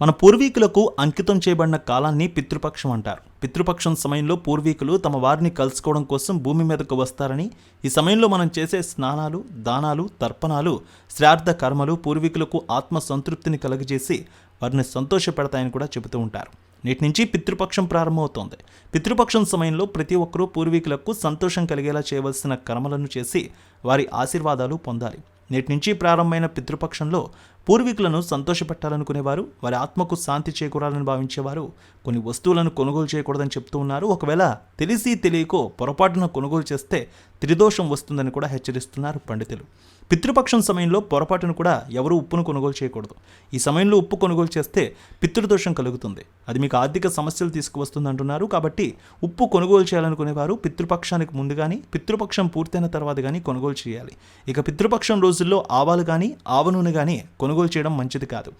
మన పూర్వీకులకు అంకితం చేయబడిన కాలాన్ని పితృపక్షం అంటారు. పితృపక్షం సమయంలో పూర్వీకులు తమ వారిని కలుసుకోవడం కోసం భూమి మీదకు వస్తారని ఈ సమయంలో మనం చేసే స్నానాలు దానాలు తర్పణాలు శ్రార్థ కర్మలు పూర్వీకులకు ఆత్మ సంతృప్తిని కలుగజేసి వారిని సంతోషపెడతాయని కూడా చెబుతూ ఉంటారు. నేటి నుంచి పితృపక్షం ప్రారంభమవుతోంది. పితృపక్షం సమయంలో ప్రతి ఒక్కరూ పూర్వీకులకు సంతోషం కలిగేలా చేయవలసిన కర్మలను చేసి వారి ఆశీర్వాదాలు పొందాలి. నేటి నుంచి ప్రారంభమైన పితృపక్షంలో పూర్వీకులను సంతోషపెట్టాలనుకునేవారు వారి ఆత్మకు శాంతి చేకూరాలని భావించేవారు. కొన్ని వస్తువులను కొనుగోలు చేయకూడదని చెప్తూ ఉన్నారు. ఒకవేళ తెలిసి తెలియకో పొరపాటున కొనుగోలు చేస్తే త్రిదోషం వస్తుందని కూడా హెచ్చరిస్తున్నారు పండితులు. పితృపక్షం సమయంలో పొరపాటును కూడా ఎవరు ఉప్పును కొనుగోలు చేయకూడదు. ఈ సమయంలో ఉప్పు కొనుగోలు చేస్తే పితృదోషం కలుగుతుంది. అది మీకు ఆర్థిక సమస్యలు తీసుకువస్తుంది అంటున్నారు కాబట్టి ఉప్పు కొనుగోలు చేయాలనుకునేవారు పితృపక్షానికి ముందు కానీ పితృపక్షం పూర్తయిన తర్వాత కానీ కొనుగోలు చేయాలి. ఇక పితృపక్షం రోజుల్లో ఆవాలు కానీ ఆవ నూనె కానీ కొనుగోలు చేయడం మంచిది కాదు.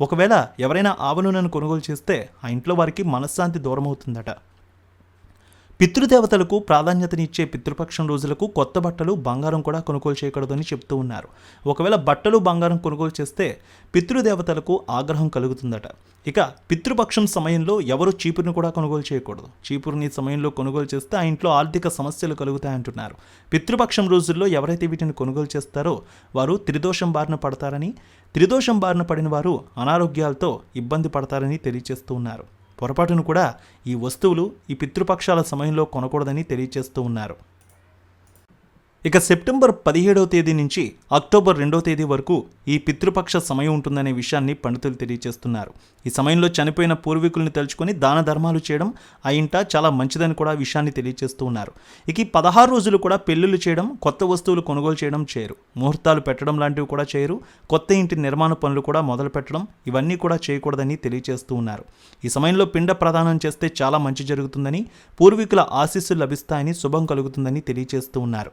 ఒకవేళ ఎవరైనా ఆవ నూనెను కొనుగోలు చేస్తే ఆ ఇంట్లో వారికి మనశ్శాంతి దూరం అవుతుందట పితృదేవతలకు ప్రాధాన్యతనిచ్చే పితృపక్షం రోజులకు కొత్త బట్టలు బంగారం కూడా కొనుగోలు చేయకూడదని చెప్తూ ఉన్నారు. ఒకవేళ బట్టలు బంగారం కొనుగోలు చేస్తే పితృదేవతలకు ఆగ్రహం కలుగుతుందట. ఇక పితృపక్షం సమయంలో ఎవరు చీపురుని కూడా కొనుగోలు చేయకూడదు. చీపురుని సమయంలో కొనుగోలు చేస్తే ఆ ఇంట్లో ఆర్థిక సమస్యలు కలుగుతాయంటున్నారు. పితృపక్షం రోజుల్లో ఎవరైతే వీటిని కొనుగోలు చేస్తారో వారు త్రిదోషం బారిన పడతారని త్రిదోషం బారిన పడిన వారు అనారోగ్యాలతో ఇబ్బంది పడతారని తెలియజేస్తూ ఉన్నారు. పొరపాటును కూడా ఈ వస్తువులు ఈ పితృపక్షాల సమయంలో కొనకూడదని తెలియజేస్తూ ఉన్నారు. ఇక సెప్టెంబర్ పదిహేడవ తేదీ నుంచి అక్టోబర్ రెండవ తేదీ వరకు ఈ పితృపక్ష సమయం ఉంటుందనే విషయాన్ని పండితులు తెలియజేస్తున్నారు. ఈ సమయంలో చనిపోయిన పూర్వీకుల్ని తలుచుకొని దాన ధర్మాలు చేయడం ఆ ఇంట చాలా మంచిదని కూడా విషయాన్ని తెలియజేస్తూ ఉన్నారు. ఇక ఈ పదహారు రోజులు కూడా పెళ్ళిళ్ళు చేయడం కొత్త వస్తువులు కొనుగోలు చేయడం చేయరు. ముహూర్తాలు పెట్టడం లాంటివి కూడా చేయరు. కొత్త ఇంటి నిర్మాణ పనులు కూడా మొదలు పెట్టడం ఇవన్నీ కూడా చేయకూడదని తెలియజేస్తూ ఉన్నారు. ఈ సమయంలో పిండ ప్రదానం చేస్తే చాలా మంచి జరుగుతుందని పూర్వీకుల ఆశీస్సులు లభిస్తాయని శుభం కలుగుతుందని తెలియజేస్తూ ఉన్నారు.